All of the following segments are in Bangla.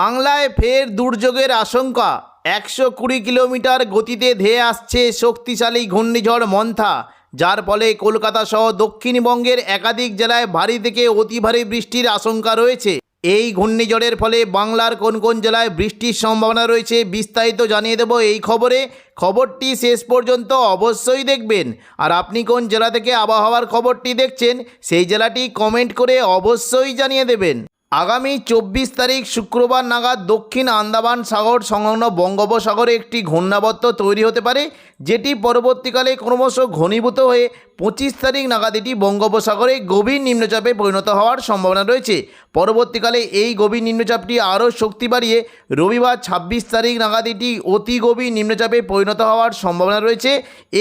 বাংলায় ফের দুর্যোগের আশঙ্কা। একশো কুড়ি কিলোমিটার গতিতে ধেয়ে আসছে শক্তিশালী ঘূর্ণিঝড় মন্থা, যার ফলে কলকাতা সহ দক্ষিণবঙ্গের একাধিক জেলায় ভারী থেকে অতি ভারী বৃষ্টির আশঙ্কা রয়েছে। এই ঘূর্ণিঝড়ের ফলে বাংলার কোন কোন জেলায় বৃষ্টির সম্ভাবনা রয়েছে বিস্তারিত জানিয়ে দেব এই খবরে। খবরটি শেষ পর্যন্ত অবশ্যই দেখবেন। আর আপনি কোন জেলা থেকে আবহাওয়ার খবরটি দেখছেন, সেই জেলাটি কমেন্ট করে অবশ্যই জানিয়ে দেবেন। আগামী চব্বিশ তারিখ শুক্রবার নাগাদ দক্ষিণ আন্দামান সাগর সংলগ্ন বঙ্গোপসাগরে একটি ঘূর্ণাবর্ত তৈরি হতে পারে, যেটি পরবর্তীকালে ক্রমশ ঘনীভূত হয়ে পঁচিশ তারিখ নাগাদ এটি বঙ্গোপসাগরে গভীর নিম্নচাপে পরিণত হওয়ার সম্ভাবনা রয়েছে। পরবর্তীকালে এই গভীর নিম্নচাপটি আরও শক্তি বাড়িয়ে রবিবার ছাব্বিশ তারিখ নাগাদ এটি অতি গভীর নিম্নচাপে পরিণত হওয়ার সম্ভাবনা রয়েছে।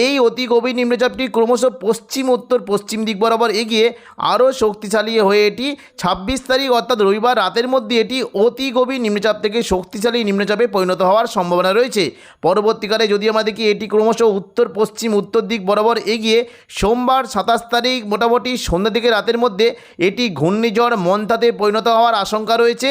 এই অতি গভীর নিম্নচাপটি ক্রমশ পশ্চিম, উত্তর, পশ্চিম দিক বরাবর এগিয়ে আরও শক্তিশালী হয়ে এটি ছাব্বিশ তারিখ অর্থাৎ রবিবার রাতের মধ্যে এটি অতি গভীর নিম্নচাপ থেকে শক্তিশালী নিম্নচাপে পরিণত হওয়ার সম্ভাবনা রয়েছে। পরবর্তীকালে যদি দেখি এটি ক্রমশ উত্তর, পশ্চিম, উত্তর দিক বরাবর এগিয়ে সোমবার সাতাশ তারিখ মোটামুটি সন্ধ্যা থেকে রাতের মধ্যে এটি ঘূর্ণিঝড় মন্থাতে পরিণত হওয়ার আশঙ্কা রয়েছে।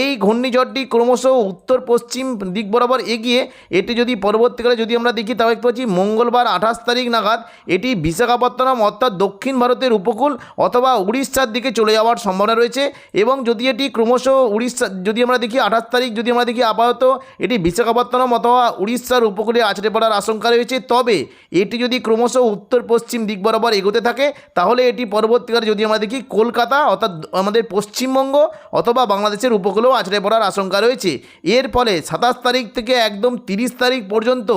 এই ঘূর্ণিঝড়টি ক্রমশ উত্তর পশ্চিম দিক বরাবর এগিয়ে এটি যদি পরবর্তীকালে যদি আমরা দেখি তাও দেখতে পাচ্ছি মঙ্গলবার আঠাশ তারিখ নাগাদ এটি বিশাখাপত্তনম অর্থাৎ দক্ষিণ ভারতের উপকূল অথবা উড়িষ্যার দিকে চলে যাওয়ার সম্ভাবনা রয়েছে এবং যদি এটি ক্রমশ উড়িষ্যা, যদি আমরা দেখি আঠাশ তারিখ, যদি আমরা দেখি আপাতত এটি বিশাখাপত্তনম অথবা উড়িষ্যার উপকূলে আছড়ে পড়ার আশঙ্কা রয়েছে। তবে এটি যদি ক্রমশ উত্তর পশ্চিম দিক বরাবর এগোতে থাকে, তাহলে এটি পরবর্তীকালে যদি আমরা দেখি কলকাতা অর্থাৎ আমাদের পশ্চিমবঙ্গ অথবা বাংলাদেশের উপকূলেও আছড়ে পড়ার আশঙ্কা রয়েছে। এর ফলে সাতাশ তারিখ থেকে একদম তিরিশ তারিখ পর্যন্ত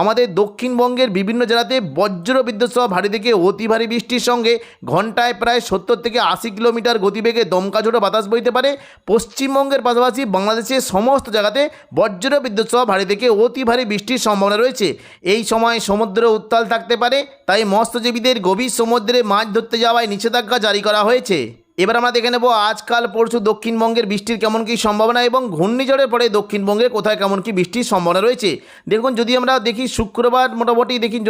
আমাদের দক্ষিণবঙ্গের বিভিন্ন জেলাতে বজ্র বিদ্যুৎ সহ ভারী থেকে অতি ভারী বৃষ্টির সঙ্গে ঘন্টায় প্রায় সত্তর থেকে আশি কিলোমিটার গতিবেগে দমকা ঝোড়ো বাতাস বইতে পারে। পশ্চিমবঙ্গের পাশাপাশি বাংলাদেশের সমস্ত জায়গাতে বজ্র বিদ্যুৎ সহ ভারী থেকে অতি ভারী বৃষ্টির সম্ভাবনা রয়েছে। এই সময় সমুদ্র উত্তাল থাকতে পারে, তাই মৎস্যজীবীদের গভীর সমুদ্রে মাছ ধরতে যাওয়ায় নিষেধাজ্ঞা জারি করা হয়েছে। এবার আমরা দেখে নেব আজকাল, পরশু দক্ষিণবঙ্গের বৃষ্টির কেমন কী সম্ভাবনা এবং ঘূর্ণিঝড়ের পরে দক্ষিণবঙ্গে কোথায় কেমন কী বৃষ্টির সম্ভাবনা রয়েছে। দেখুন, যদি আমরা দেখি শুক্রবার মোটামুটি দেখি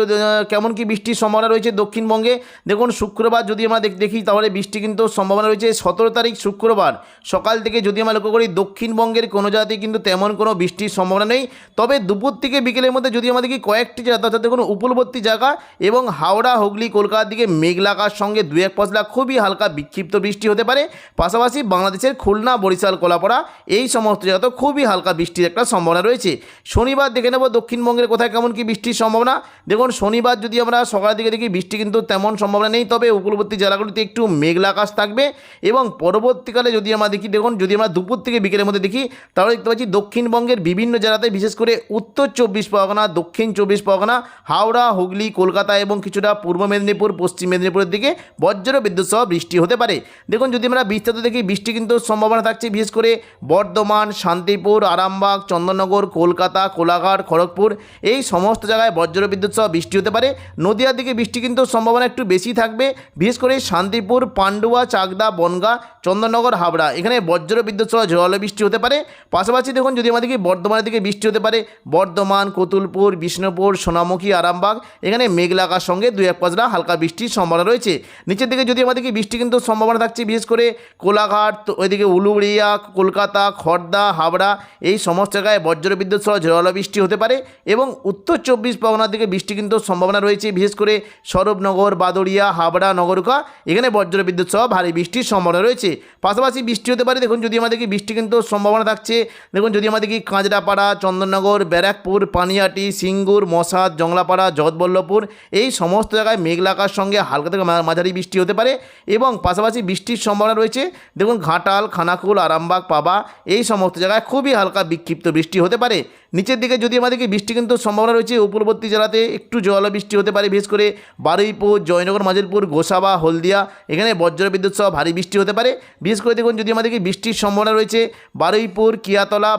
কেমন কী বৃষ্টির সম্ভাবনা রয়েছে দক্ষিণবঙ্গে, দেখুন শুক্রবার যদি আমরা দেখ- তাহলে বৃষ্টি কিন্তু সম্ভাবনা রয়েছে সতেরো তারিখ শুক্রবার। সকাল থেকে যদি আমরা লক্ষ্য করি দক্ষিণবঙ্গের কোনো জায়গাতে কিন্তু তেমন কোনো বৃষ্টির সম্ভাবনা নেই। তবে দুপুর থেকে বিকেলের মধ্যে যদি আমরা দেখি কয়েকটি জায়গা, অর্থাৎ দেখুন উপলবর্তী জায়গা এবং হাওড়া, হুগলি, কলকাতার দিকে মেঘলাকার সঙ্গে দু এক পশলা খুবই হালকা বিক্ষিপ্ত বৃষ্টি হতে পারে। পাশাপাশি বাংলাদেশের খুলনা, বরিশাল, কোলাপাড়া এই সমস্ত জায়গাতে খুবই হালকা বৃষ্টির একটা সম্ভাবনা রয়েছে। শনিবার দেখে নেব দক্ষিণবঙ্গের কোথায় কেমন কি বৃষ্টির সম্ভাবনা। দেখুন, শনিবার যদি আমরা সকালের দিকে দেখি, বৃষ্টি কিন্তু তেমন সম্ভাবনা নেই, তবে উপকূলবর্তী জেলাগুলিতে একটু মেঘলা আকাশ থাকবে এবং পরবর্তীকালে যদি আমরা দেখি, দেখুন, যদি আমরা দুপুর থেকে বিকেলের মধ্যে দেখি, তাহলে দেখতে পাচ্ছি দক্ষিণবঙ্গের বিভিন্ন জেলাতে, বিশেষ করে উত্তর চব্বিশ পরগনা, দক্ষিণ চব্বিশ পরগনা, হাওড়া, হুগলি, কলকাতা এবং কিছুটা পূর্ব মেদিনীপুর, পশ্চিম মেদিনীপুরের দিকে বজ্র বিদ্যুৎ সহ বৃষ্টি হতে পারে। দেখুন, যদি আমরা বিস্তারিত দেখি, বৃষ্টি কিন্তু সম্ভাবনা থাকছে, বিশেষ করে বর্ধমান, শান্তিপুর, আরামবাগ, চন্দননগর, কলকাতা, কোলাঘাট, খড়গপুর। এই সমস্ত জায়গায় বজ্র বিদ্যুৎ সহ বৃষ্টি হতে পারে। নদিয়ার দিকে বৃষ্টি কিন্তু সম্ভাবনা একটু বেশি থাকবে, বিশেষ করে শান্তিপুর, পান্ডুয়া, চাকদা, বনগা, চন্দননগর, হাবড়া। এখানে বজ্র বিদ্যুৎ সহ ঝড় বৃষ্টি হতে পারে। পাশাপাশি দেখুন, যদি আমাদের বর্ধমানের দিকে বৃষ্টি হতে পারে। বর্ধমান, কতুলপুর, বিষ্ণুপুর, সোনামুখী, আরামবাগ, এখানে মেঘলা আকার সঙ্গে দুই এক পাঁচটা হালকা বৃষ্টির সম্ভাবনা রয়েছে। নিচের দিকে যদি আমাদেরকে বৃষ্টি কিন্তু সম্ভাবনা থাকছে বিশেষ করে কোলাঘাট ওইদিকে উলুবেড়িয়া, কলকাতা খড়দা হাবড়া, এই সমস্ত জায়গায় বজ্র বিদ্যুৎ সহ ঝড় বৃষ্টি হতে পারে এবং উত্তর চব্বিশ পরগনার দিকে বৃষ্টি কিন্তু সম্ভাবনা রয়েছে, বিশেষ করে সরবনগর বাদড়িয়া, হাবড়া, নগরকা, এখানে বজ্র বিদ্যুৎ সহ ভারী বৃষ্টির সম্ভাবনা রয়েছে। পাশাপাশি বৃষ্টি হতে পারে, দেখুন যদি আমাদেরকে বৃষ্টি কিন্তু সম্ভাবনা থাকছে, দেখুন যদি আমাদেরকে কাঁচরাপাড়া, চন্দননগর, ব্যারাকপুর, পানিয়াটি, সিঙ্গুর, মশাদ, জংলাপাড়া, জগৎবল্লভপুর, এই সমস্ত জায়গায় মেঘলা আকাশ সঙ্গে হালকা থেকে মাঝারি বৃষ্টি হতে পারে এবং পাশাপাশি বৃষ্টির সম্ভাবনা রয়েছে। দেখুন, ঘাটাল, খানাকুল, আরামবাগ, পাবা, এই সমস্ত জায়গায় খুবই হালকা বিক্ষিপ্ত বৃষ্টি হতে পারে। নিচের দিকে যদি আমাদেরকে বৃষ্টি কিন্তু সম্ভাবনা রয়েছে, উপরবর্তী জেলাতে একটু জল বৃষ্টি হতে পারে, বিশেষ করে বারুইপুর, জয়নগর মাজিলপুর গোসাবা, হলদিয়া, এখানে বজ্র বিদ্যুৎ সহ ভারী বৃষ্টি হতে পারে। বিশেষ করে দেখুন, যদি আমাদেরকে বৃষ্টির সম্ভাবনা রয়েছে, বারুইপুর, কিয়াতলা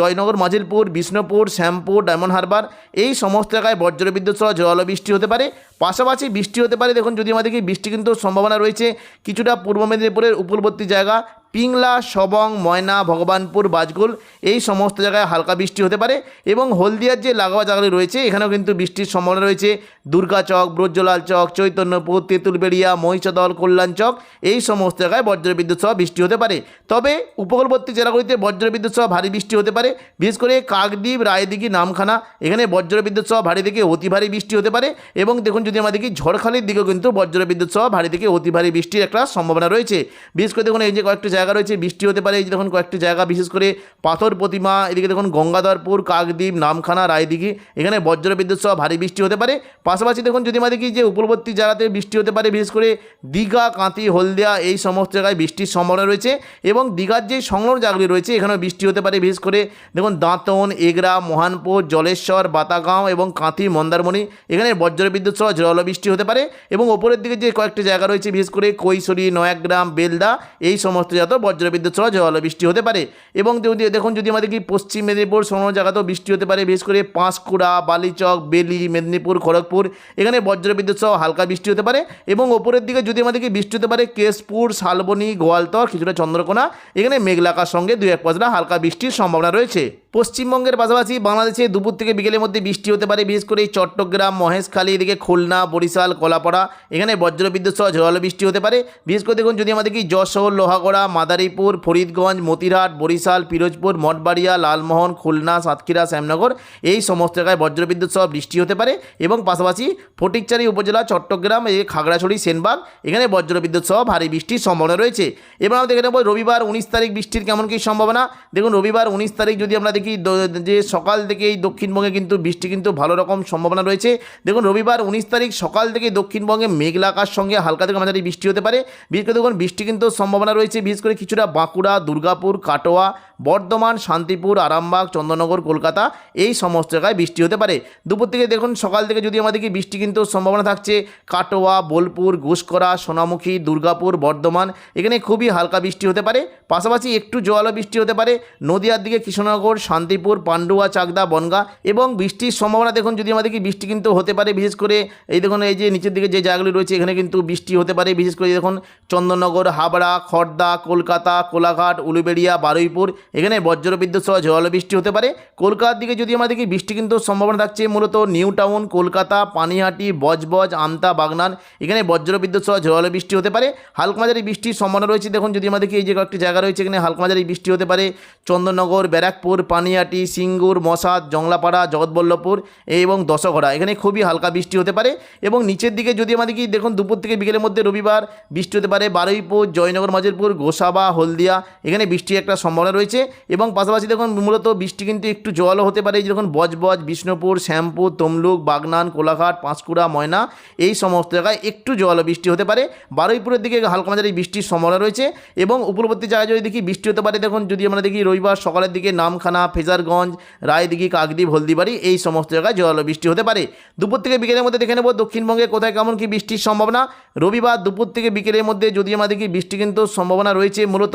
জয়নগর মাজিলপুর বিষ্ণুপুর, শ্যামপুর, ডায়মন্ড হারবার, এই সমস্ত জায়গায় বজ্র বিদ্যুৎ সহ জল বৃষ্টি হতে পারে। পাশাপাশি বৃষ্টি হতে পারে। দেখুন, যদি আমাদেরকে বৃষ্টি কিন্তু সম্ভাবনা রয়েছে, কিছুটা পূর্ব মেদিনীপুরের উপকূলবর্তী জায়গা পিংলা, সবং, ময়না, ভগবানপুর, বাজগুল এই সমস্ত জায়গায় হালকা বৃষ্টি হতে পারে এবং হলদিয়ার যে লাগোয়া জায়গাগুলি রয়েছে, এখানেও কিন্তু বৃষ্টির সম্ভাবনা রয়েছে। দুর্গাচক ব্রজলাল চক, চৈতন্যপুর, তেঁতুলবেড়িয়া, মহিষাদল, কল্যাণ চক এই সমস্ত জায়গায় বজ্রবিদ্যুৎ সহ বৃষ্টি হতে পারে। তবে উপকূলবর্তী জেলাগুলিতে বজ্রবিদ্যুৎ সহ ভারী বৃষ্টি হতে পারে। বিশেষ করে কাকদ্বীপ, রায়দিঘি, নামখানা, এখানে বজ্রবিদ্যুৎ সহ ভারী থেকে অতি ভারী বৃষ্টি হতে পারে এবং দেখুন যদি আমরা দেখি ঝড়খালির দিকেও কিন্তু বজ্রবিদ্যুৎ সহ ভারী থেকে অতি ভারী বৃষ্টির একটা সম্ভাবনা রয়েছে। বিশেষ করে দেখুন এই যে কয়েকটি জায়গা রয়েছে, বৃষ্টি হতে পারে। এই দেখুন কয়েকটি জায়গা, বিশেষ করে পাথর প্রতিমা, এদিকে দেখুন গঙ্গাধরপুর, কাকদ্বীপ, নামখানা, রায়দিঘি, এখানে বজ্রবিদ্যুৎ সহ ভারী বৃষ্টি হতে পারে। পাশাপাশি দেখুন যদি আমরা দেখি যে উপকূলবর্তী জায়গাতে বৃষ্টি হতে পারে, বিশেষ করে দীঘা কাঁতি হলদিয়া, এই সমস্ত জায়গায় বৃষ্টির সম্ভাবনা রয়েছে এবং দীঘার যে সংলগ্ন জায়গাগুলি রয়েছে, এখানেও বৃষ্টি হতে পারে। বিশেষ করে দেখুন দাঁতন, এগরা, মহানপুর, জলেশ্বর, বাতাগাঁও এবং কাঁথি, মন্দারমণি, এখানে বজ্রবিদ্যুৎ সহ বৃষ্টি হতে পারে এবং ওপরের দিকে যে কয়েকটি জায়গা রয়েছে, বিশেষ করে কৈশোরী, নয়াগ্রাম, বেলদা, এই সমস্ত জায়গা বজ্রবিদ্যুৎ সহ জল বৃষ্টি হতে পারে। এবং দেখুন, যদি আমাদের কি পশ্চিম মেদিনীপুর সংলগ্ন জায়গাতেও বৃষ্টি হতে পারে, বিশেষ করে পাঁশকুড়া, বালিচক, বেলি, মেদিনীপুর, খড়গপুর, এখানে বজ্রবিদ্যুৎ সহ হালকা বৃষ্টি হতে পারে। এবং ওপরের দিকে যদি আমাদের কি বৃষ্টি হতে পারে, কেশপুর, শালবনি, গোয়ালতর, কিছুটা চন্দ্রকোনা, এখানে মেঘলাকার সঙ্গে দু এক পশলা হালকা বৃষ্টির সম্ভাবনা রয়েছে। পশ্চিমবঙ্গের পাশাপাশি বাংলাদেশে দুপুর থেকে বিকেলের মধ্যে বৃষ্টি হতে পারে, বিশেষ করে চট্টগ্রাম, মহেশখালী, এদিকে খুলনা, বরিশাল, কলাপাড়া, এখানে বজ্রবিদ্যুৎ সহ ঝড় বৃষ্টি হতে পারে। বিশেষ করে দেখুন, যদি আমাদের কি যশোর, লোহাগড়া, মাদারীপুর, ফরিদগঞ্জ, মতিরহাট, বরিশাল, পিরোজপুর, মঠবাড়িয়া, লালমোহন, খুলনা, সাতক্ষীরা, শ্যামনগর, এই সমস্ত জায়গায় বজ্রবিদ্যুৎ সহ বৃষ্টি হতে পারে এবং পাশাপাশি ফটিকচারি উপজেলা চট্টগ্রাম, এই খাগড়াছড়ি, সেনবাগ, এখানে বজ্রবিদ্যুৎ সহ ভারী বৃষ্টির সম্ভাবনা রয়েছে। এবার আমরা দেখে নেব রবিবার উনিশ তারিখ বৃষ্টির কেমন কী সম্ভাবনা। দেখুন, রবিবার উনিশ তারিখ যদি আমরা দেখি দ- যে সকাল থেকে এই দক্ষিণবঙ্গে কিন্তু বৃষ্টি কিন্তু ভালো রকম সম্ভাবনা রয়েছে। দেখুন, রবিবার উনিশ তারিখ সকাল থেকে দক্ষিণবঙ্গে মেঘলা আকাশ সঙ্গে হালকা থেকে মাঝারি বৃষ্টি হতে পারে। বিশেষ করে দেখুন, বৃষ্টি কিন্তু সম্ভাবনা রয়েছে, বিশেষ করে কিছুটা বাঁকুড়া, দুর্গাপুর, কাটোয়া, বর্ধমান, শান্তিপুর, আরামবাগ, চন্দ্রনগর, কলকাতা এই সমস্ত জায়গায় বৃষ্টি হতে পারে। দুপুর থেকে দেখুন, সকাল থেকে যদি আমাদেরকে বৃষ্টি কিন্তু সম্ভাবনা থাকছে, কাটোয়া, বোলপুর ঘুষকরা সোনামুখী, দুর্গাপুর, বর্ধমান, এখানে খুবই হালকা বৃষ্টি হতে পারে। পাশাপাশি একটু জোয়ালো বৃষ্টি হতে পারে। নদিয়ার দিকে কৃষ্ণনগর শান্তিপুর, পান্ডুয়া, চাকদা, বনগা এবং বৃষ্টির সম্ভাবনা দেখুন, যদি আমাদেরকে বৃষ্টি কিন্তু হতে পারে, বিশেষ করে এই দেখুন, এই যে নিচের দিকে যে জায়গাগুলি রয়েছে, এখানে কিন্তু বৃষ্টি হতে পারে, বিশেষ করে দেখুন, চন্দননগর, হাবড়া খড়দা কলকাতা, কোলাঘাট, উলুবেড়িয়া, বারুইপুর, এখানে বজ্রবিদ্যুৎ সহ বৃষ্টি হতে পারে। কলকাতার দিকে যদি আমাদেরকে বৃষ্টি কিন্তু সম্ভাবনা থাকছে, মূলত নিউ টাউন, কলকাতা, পানিহাটি, বজবজ, আমতা, বাগনান, এখানে বজ্রবিদ্যুৎ সহ বৃষ্টি হতে পারে। হালকা মাঝারি বৃষ্টির সম্ভাবনা রয়েছে, দেখুন, যদি আমাদেরকে এই যে কয়েকটি জায়গা রয়েছে, এখানে হালকা মাঝারি বৃষ্টি হতে পারে। চন্দননগর, ব্যারাকপুর পানিহাটি সিঙ্গুর, মশাদ, জংলাপাড়া, জগৎবল্লভপুর এবং দশঘড়া এখানে খুবই হালকা বৃষ্টি হতে পারে এবং নিচের দিকে যদি আমাদেরকে দেখুন, দুপুর থেকে বিকেলের মধ্যে রবিবার বৃষ্টি হতে পারে। বারুইপুর, জয়নগর, মাঝেরপুর, গোসাবা, হলদিয়া এখানে বৃষ্টির একটা সম্ভাবনা রয়েছে এবং পাশাপাশি দেখুন, মূলত বৃষ্টি কিন্তু একটু জলও হতে পারে। যেরকম বজবজ, বিষ্ণুপুর, শ্যামপুর, তমলুক, বাগনান, কোলাঘাট, পাঁশকুড়া, ময়না এই সমস্ত জায়গায় একটু জল বৃষ্টি হতে পারে। বারুইপুরের দিকে হালকা মাঝারি বৃষ্টির সম্ভাবনা রয়েছে এবং উপরবর্তী জায়গায় যদি দেখি বৃষ্টি হতে পারে, দেখুন, যদি আমরা দেখি রবিবার সকালের দিকে নামখানা ফেজারগঞ্জ, রায়দিঘি, কাকদ্বীপ, হলদিবাড়ি এই সমস্ত জায়গায় জল বৃষ্টি হতে পারে। দুপুর থেকে বিকেলের মধ্যে দেখে নেব দক্ষিণবঙ্গে কোথায় কেমন কি বৃষ্টির সম্ভাবনা। রবিবার দুপুর থেকে বিকেলের মধ্যে যদি আমরা দেখি, বৃষ্টি কিন্তু সম্ভাবনা রয়েছে মূলত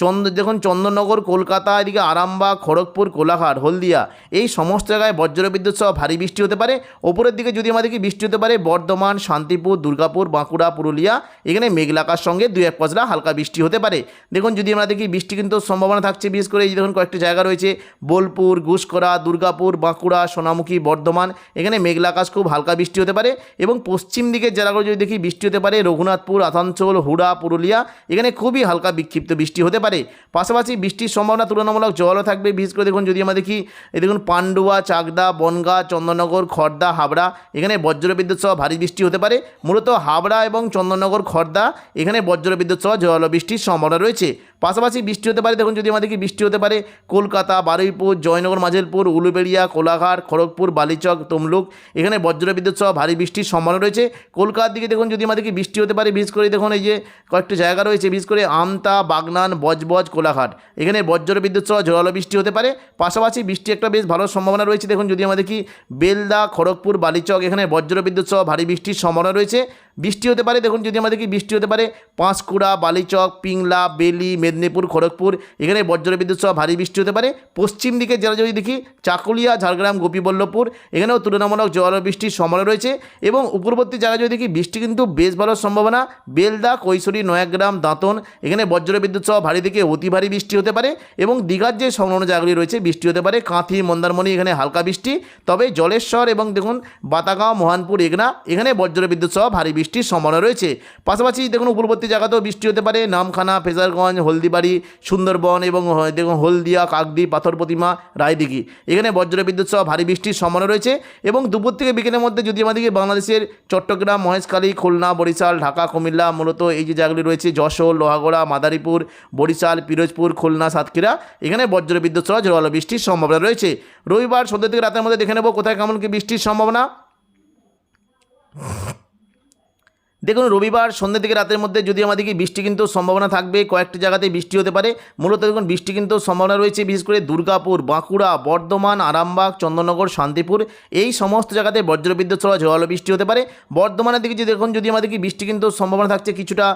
চন্দ্র দেখুন চন্দননগর, কলকাতা, এদিকে আরামবাগ, খড়গপুর, কোলাঘাট, হলদিয়া এই সমস্ত জায়গায় বজ্রবিদ্যুৎ সহ ভারী বৃষ্টি হতে পারে। ওপরের দিকে যদি আমাদেরকে বৃষ্টি হতে পারে বর্ধমান, শান্তিপুর, দুর্গাপুর, বাঁকুড়া, পুরুলিয়া এখানে মেঘলাকার সঙ্গে দুই এক পশলা হালকা বৃষ্টি হতে পারে। দেখুন যদি আমরা দেখি, বৃষ্টি কিন্তু সম্ভাবনা থাকছে, বিশেষ করে এই দেখুন কয়েকটি জায়গা রয়েছে বোলপুর ঘুষকরা দুর্গাপুর, বাঁকুড়া, সোনামুখী, বর্ধমান। এখানে মেঘলাকাশ খুব হালকা বৃষ্টি হতে পারে এবং পশ্চিম দিকের জেলাগুলো যদি দেখি বৃষ্টি হতে পারে, রঘুনাথপুর, আসানসোল, হুড়া, পুরুলিয়া, এখানে খুবই হালকা বিক্ষিপ্ত বৃষ্টি হতে পারে। পাশাপাশি বৃষ্টির সম্ভাবনা তুলনামূলক জলও থাকবে। বিশেষ করে দেখুন, যদি আমরা দেখি দেখুন, পান্ডুয়া, চাকদা, বনগা, চন্দননগর খড়দা হাবড়া, এখানে বজ্রবিদ্যুৎ সহ ভারী বৃষ্টি হতে পারে। মূলত হাবড়া এবং চন্দননগর খড়দা এখানে বজ্রবিদ্যুৎ সহ জল বৃষ্টির সম্ভাবনা রয়েছে। পাশাপাশি বৃষ্টি হতে পারে, দেখুন, যদি আমাদেরকে বৃষ্টি হতে পারে, কলকাতা বারুইপুর, জয়নগর মাঝেরপুর উলুবেড়িয়া, কোলাঘাট, খড়গপুর, বালিচক, তমলুক। এখানে বজ্রবিদ্যুৎ সহ ভারী বৃষ্টির সম্ভাবনা রয়েছে। কলকাতার দিকে দেখুন, যদি আমাদেরকে বৃষ্টি হতে পারে, বিশেষ করে দেখুন, এই যে কয়েকটি জায়গা রয়েছে, বিশেষ করে আমতা, বাগনান, বজবজ, কোলাঘাট। এখানে বজ্রবিদ্যুৎ সহ জোরালো বৃষ্টি হতে পারে। পাশাপাশি বৃষ্টি একটা বেশ ভালো সম্ভাবনা রয়েছে। দেখুন, যদি আমাদের কি বেলদা, খড়গপুর, বালিচক, এখানে বজ্রবিদ্যুৎ সহ ভারী বৃষ্টির সম্ভাবনা রয়েছে। বৃষ্টি হতে পারে, দেখুন যদি আমাদেরকে বৃষ্টি হতে পারে, পাঁশকুড়া, বালিচক, পিংলা, বেলি, মেদিনীপুর, খড়গপুর, এখানে বজ্রবিদ্যুৎ সহ ভারী বৃষ্টি হতে পারে। পশ্চিম দিকে যারা যদি দেখি, চাকুলিয়া, ঝাড়গ্রাম, গোপীবল্লভপুর, এখানেও তুলনামূলক জল বৃষ্টির সম্ভাবনা রয়েছে এবং উপরবর্তী জায়গায় যদি দেখি, বৃষ্টি কিন্তু বেশ ভালো সম্ভাবনা, বেলদা, কৈশোরী, নয়াগ্রাম, দাঁতন, এখানে বজ্রবিদ্যুৎ সহ ভারী থেকে অতি ভারী বৃষ্টি হতে পারে এবং দীঘার যে সংলগ্ন জায়গাগুলি রয়েছে, বৃষ্টি হতে পারে, কাঁথি, মন্দারমণি, এখানে হালকা বৃষ্টি। তবে জলেশ্বর এবং দেখুন, বাতাগাঁও, মোহনপুর, এগনা, এখানে বজ্রবিদ্যুৎ সহ ভারী বৃষ্টির সম্ভাবনা রয়েছে। পাশাপাশি দেখুন, উপরবর্তী জায়গাতেও বৃষ্টি হতে পারে। নামখানা, ফেজারগঞ্জ, হলদিবাড়ি, সুন্দরবন এবং দেখুন, হলদিয়া, কাকদ্বীপ, পাথর প্রতিমা, রায়দিঘি। এখানে বজ্রবিদ্যুৎ সহ ভারী বৃষ্টির সম্ভাবনা রয়েছে এবং দুপুর থেকে বিকেলের মধ্যে যদি আমাদেরকে বাংলাদেশের চট্টগ্রাম, মহেশখালী, খুলনা, বরিশাল, ঢাকা, কুমিল্লা, মূলত এই যে জায়গাগুলি রয়েছে, যশোর, লোহাগড়া, মাদারীপুর, বরিশাল, পিরোজপুর, খুলনা, সাতক্ষীরা, এখানে বজ্রবিদ্যুৎ সহ জোরালো বৃষ্টির সম্ভাবনা রয়েছে। রবিবার সন্ধ্যা থেকে রাতের মধ্যে দেখে নেব কোথায় কেমন কি বৃষ্টির সম্ভাবনা। দেখুন, রবিবার সন্ধ্যে থেকে রাতের মধ্যে যদি আমাদেরকে বৃষ্টি কিন্তু সম্ভাবনা থাকবে, কয়েকটি জায়গাতে বৃষ্টি হতে পারে। মূলত দেখুন, বৃষ্টি কিন্তু সম্ভাবনা রয়েছে, বিশেষ করে দুর্গাপুর, বাঁকুড়া, বর্ধমান, আরামবাগ, চন্দননগর, শান্তিপুর। এই সমস্ত জায়গাতে বজ্রবিদ্যুৎ সহ ঝোড়ালো বৃষ্টি হতে পারে। বর্ধমানের দিকে যদি দেখুন, যদি আমাদেরকে বৃষ্টি কিন্তু সম্ভাবনা থাকছে, কিছুটা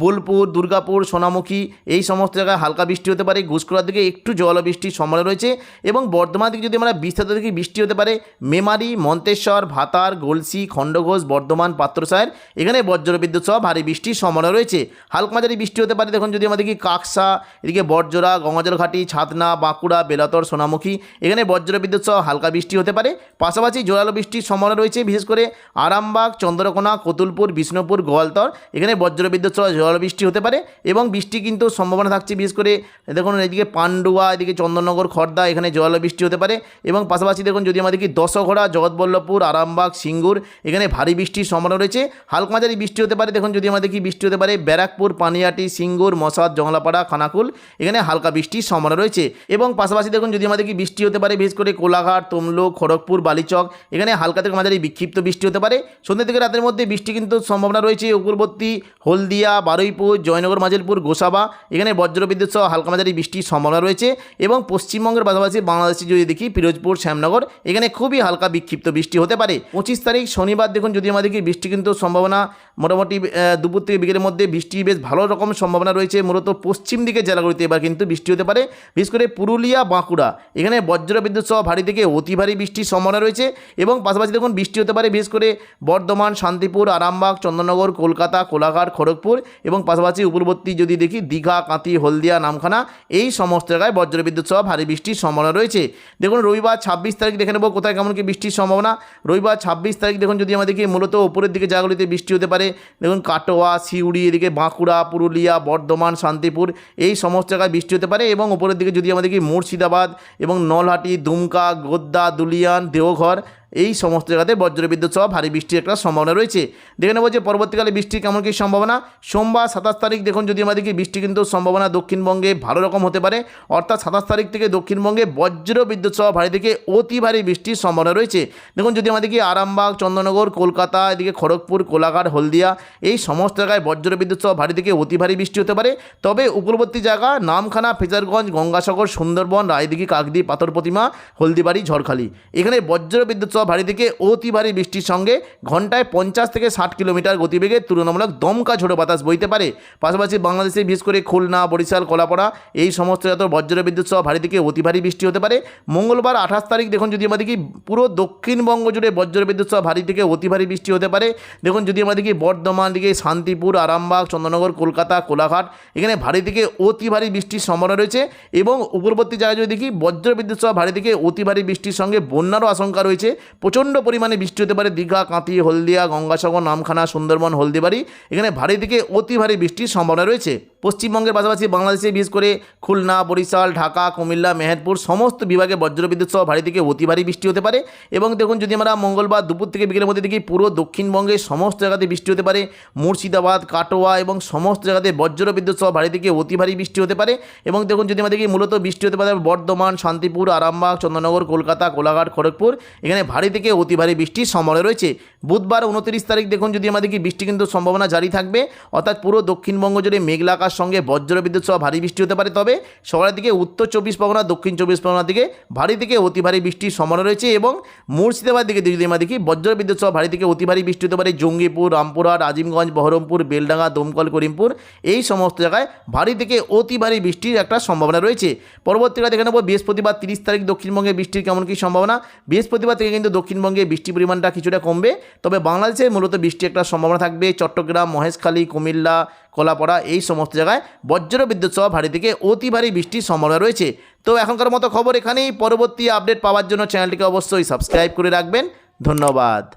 বোলপুর, দুর্গাপুর, সোনামুখী, এই সমস্ত জায়গায় হালকা বৃষ্টি হতে পারে। ঘুষকরার দিকে একটু জল বৃষ্টির সম্ভাবনা রয়েছে এবং বর্ধমান দিকে যদি আমরা বিস্তারিত দিকে বৃষ্টি হতে পারে মেমারি, মন্তেশ্বর, ভাতার, গলসি, খণ্ডঘোষ, বর্ধমান পাত্রসায়ের এখানে বজ্রবিদ্যুৎ সহ ভারী বৃষ্টির সম্ভাবনা রয়েছে। হালকা মাঝারি বৃষ্টি হতে পারে। দেখুন, যদি আমাদের কি কাকসা, এদিকে বটজোড়া, গঙ্গাজলঘাটি, ছাতনা, বাঁকুড়া, বেলাতর, সোনামুখী, এখানে বজ্রবিদ্যুৎ সহ হালকা বৃষ্টি হতে পারে। পাশাপাশি জোরালো বৃষ্টির সম্ভাবনা রয়েছে, বিশেষ করে আরামবাগ, চন্দ্রকোনা, কতুলপুর, বিষ্ণুপুর, গোয়ালতর, এখানে বজ্রবিদ্যুৎ সহ জোরালো বৃষ্টি হতে পারে এবং বৃষ্টি কিন্তু সম্ভাবনা থাকছে, বিশেষ করে দেখুন, এদিকে পান্ডুয়া, এদিকে চন্দননগর, খর্দা, এখানে জোরালো বৃষ্টি হতে পারে এবং পাশাপাশি দেখুন, যদি আমাদের কি দশঘোড়া, জগৎবল্লভপুর, আরামবাগ, সিঙ্গুর, এখানে ভারী বৃষ্টির সম্ভাবনা রয়েছে। হালকা মাঝারি বৃষ্টি হতে পারে, দেখুন যদি আমাদের কি বৃষ্টি হতে পারে, ব্যারাকপুর, পানিয়াটি, সিঙ্গুর, মশাদ, জংলাপাড়া, খানাকুল, এখানে হালকা বৃষ্টির সম্ভাবনা রয়েছে। এবং পাশাপাশি দেখুন যদি আমাদের কি বৃষ্টি হতে পারে, বিশেষ করে কোলাঘাট, তমলুক, খড়গপুর, বালিচক, এখানে হালকা থেকে মাঝারি বিক্ষিপ্ত বৃষ্টি হতে পারে। সন্ধ্যা থেকে রাতের মধ্যে বৃষ্টি কিন্তু সম্ভাবনা রয়েছে উপরবর্তী হলদিয়া, বারুইপুর, জয়নগর মাজিলপুর গোসাবা, এখানে বজ্রবিদ্যুৎ সহ হালকা মাঝারি বৃষ্টির সম্ভাবনা রয়েছে। এবং পশ্চিমবঙ্গের পাশাপাশি বাংলাদেশে যদি দেখি, পিরোজপুর, শ্যামনগর, এখানে খুবই হালকা বিক্ষিপ্ত বৃষ্টি হতে পারে। পঁচিশ তারিখ শনিবার দেখুন যদি আমাদেরকে বৃষ্টি কিন্তু সম্ভাবনা মোটামুটি দুপুর থেকে বিকেলের মধ্যে বৃষ্টি বেশ ভালো রকম সম্ভাবনা রয়েছে, মূলত পশ্চিম দিকে জেলাগুলিতে এবার কিন্তু বৃষ্টি হতে পারে, বিশেষ করে পুরুলিয়া, বাঁকুড়া। এখানে বজ্রবিদ্যুৎ সহ ভারী থেকে অতি ভারী বৃষ্টির সম্ভাবনা রয়েছে এবং পাশাপাশি দেখুন বৃষ্টি হতে পারে, বিশেষ করে বর্ধমান, শান্তিপুর, আরামবাগ চন্দননগর কলকাতা, কোলাঘাট, খড়গপুর এবং পাশাপাশি উপরবর্তী যদি দেখি দীঘা কাঁতি হলদিয়া, নামখানা, এই সমস্ত জায়গায় বজ্রবিদ্যুৎ সহ ভারী বৃষ্টির সম্ভাবনা রয়েছে। দেখুন রবিবার ছাব্বিশ তারিখ দেখে নেব কোথায় কেমন কি বৃষ্টির সম্ভাবনা। রবিবার ছাব্বিশ তারিখ দেখুন যদি আমাদেরকে মূলত উপরের দিকে জায়গাগুলিতে বৃষ্টি হতে পারে দেখুন, কাটোয়া, সিউড়ি, এদিকে বাঁকুড়া, পুরুলিয়া, বর্ধমান, শান্তিপুর, এই সমস্ত জায়গায় বৃষ্টি হতে পারে এবং উপরের দিকে যদি আমাদের কি মুর্শিদাবাদ এবং নলহাটি, দুমকা, গোদ্দা, দুলিয়ান, দেওঘর এই সমস্ত জায়গাতে বজ্রবিদ্যুৎ সহ ভারী বৃষ্টির একটা সম্ভাবনা রয়েছে। দেখে নেব যে পরবর্তীকালে বৃষ্টির কেমন কী সম্ভাবনা। সোমবার সাতাশ তারিখ দেখুন, যদি আমাদেরকে বৃষ্টি কিন্তু সম্ভাবনা দক্ষিণবঙ্গে ভালো রকম হতে পারে, অর্থাৎ সাতাশ তারিখ থেকে দক্ষিণবঙ্গে বজ্র বিদ্যুৎ সহ ভারী থেকে অতি ভারী বৃষ্টির সম্ভাবনা রয়েছে। দেখুন, যদি আমাদেরকে আরামবাগ, চন্দ্রনগর, কলকাতা, এদিকে খড়গপুর, কোলাঘাট, হলদিয়া, এই সমস্ত জায়গায় বজ্র বিদ্যুৎ সহ ভারী থেকে অতি ভারী বৃষ্টি হতে পারে। তবে উপরবর্তী জায়গা নামখানা, ফেজারগঞ্জ, গঙ্গাসাগর, সুন্দরবন, রায়দিঘি, কাকদ্বীপ পাথর প্রতিমা হলদিবাড়ি, ঝড়খালি। এখানে বজ্র বিদ্যুৎ সহ ভারী থেকে অতি ভারী বৃষ্টির সঙ্গে ঘন্টায় পঞ্চাশ থেকে ষাট কিলোমিটার গতিবেগে তুলনামূলক দমকা ঝোড়ো বাতাস বইতে পারে। পাশাপাশি বাংলাদেশে বিশেষ করে খুলনা, বরিশাল, কলাপাড়া এই সমস্ত যত বজ্র বিদ্যুৎ সহ ভারী থেকে অতি ভারী বৃষ্টি হতে পারে। মঙ্গলবার আঠাশ তারিখ দেখুন যদি আমাদের কি পুরো দক্ষিণবঙ্গ জুড়ে বজ্র বিদ্যুৎ সহ ভারী থেকে অতি ভারী বৃষ্টি হতে পারে। দেখুন যদি আমাদের কি বর্ধমান দিকে শান্তিপুর, আরামবাগ, চন্দ্রনগর, কলকাতা, কোলাঘাট এখানে ভারী থেকে অতি ভারী বৃষ্টির সম্ভাবনা রয়েছে এবং উপরবর্তী জায়গায় যদি দেখি বজ্র বিদ্যুৎ সহ ভারী থেকে অতি ভারী বৃষ্টির সঙ্গে বন্যারও আশঙ্কা রয়েছে। প্রচণ্ড পরিমাণে বৃষ্টি হতে পারে, দীঘা কাঁতি হলদিয়া, গঙ্গাসাগর, নামখানা, সুন্দরবন, হলদিবাড়ি। এখানে ভারী দিকে অতি ভারী বৃষ্টির সম্ভাবনা রয়েছে। পশ্চিমবঙ্গের পাশাপাশি বাংলাদেশে বিশেষ করে খুলনা, বরিশাল, ঢাকা, কুমিল্লা, মেহেরপুর সমস্ত বিভাগে বজ্রবিদ্যুৎ সহ ভারী থেকে অতি ভারী বৃষ্টি হতে পারে। এবং দেখুন, যদি আমরা মঙ্গলবার দুপুর থেকে বিকেলের মধ্যে দেখি, পুরো দক্ষিণবঙ্গের সমস্ত জায়গাতে বৃষ্টি হতে পারে। মুর্শিদাবাদ, কাটোয়া এবং সমস্ত জায়গাতে বজ্রবিদ্যুৎ সহ ভারী থেকে অতি ভারী বৃষ্টি হতে পারে। এবং দেখুন, যদি আমরা দেখি, মূলত বৃষ্টি হতে পারে বর্ধমান, শান্তিপুর, আরামবাগ, চন্দ্রনগর, কলকাতা, কোলাঘাট, খড়গপুর। এখানে ভারী থেকে অতি ভারী বৃষ্টির সম্ভাবনা রয়েছে। বুধবার উনত্রিশ তারিখ, দেখুন, যদি আমাদের কি বৃষ্টি কিন্তু সম্ভাবনা জারি থাকবে। অর্থাৎ পুরো দক্ষিণবঙ্গ জুড়ে মেঘলা আকাশ সঙ্গে বজ্র বিদ্যুৎ সহ ভারী বৃষ্টি হতে পারে, তবে সকালের দিকে উত্তর চব্বিশ পরগনা, দক্ষিণ চব্বিশ পরগনার দিকে ভারী থেকে অতি ভারী বৃষ্টির সম্ভাবনা রয়েছে এবং মুর্শিদাবাদ দিকে যদি আমরা দেখি বজ্র বিদ্যুৎ সহ ভারী থেকে অতি ভারী বৃষ্টি হতে পারে। জঙ্গিপুর রামপুরহাট আজিমগঞ্জ বহরমপুর, বেলডাঙ্গা, দমকল, করিমপুর এই সমস্ত জায়গায় ভারী থেকে অতি ভারী বৃষ্টির একটা সম্ভাবনা রয়েছে। পরবর্তীকালে দেখে নেব বৃহস্পতিবার তিরিশ তারিখ দক্ষিণবঙ্গে বৃষ্টির কেমন কী সম্ভাবনা। বৃহস্পতিবার থেকে কিন্তু দক্ষিণবঙ্গে বৃষ্টির পরিমাণটা কিছুটা কমবে, তবে বাংলাদেশে মূলত বৃষ্টি একটা সম্ভাবনা থাকবে। চট্টগ্রাম, মহেশখালী, কুমিল্লা কলাপাড়া, এই সমস্ত জায়গায় বজ্র বিদ্যুৎ সহ ভারী থেকে অতি ভারী বৃষ্টির সম্ভাবনা রয়েছে। তো এখনকার মতো খবর এখানেই। পরবর্তী আপডেট পাওয়ার জন্য চ্যানেলটিকে অবশ্যই সাবস্ক্রাইব করে রাখবেন। ধন্যবাদ।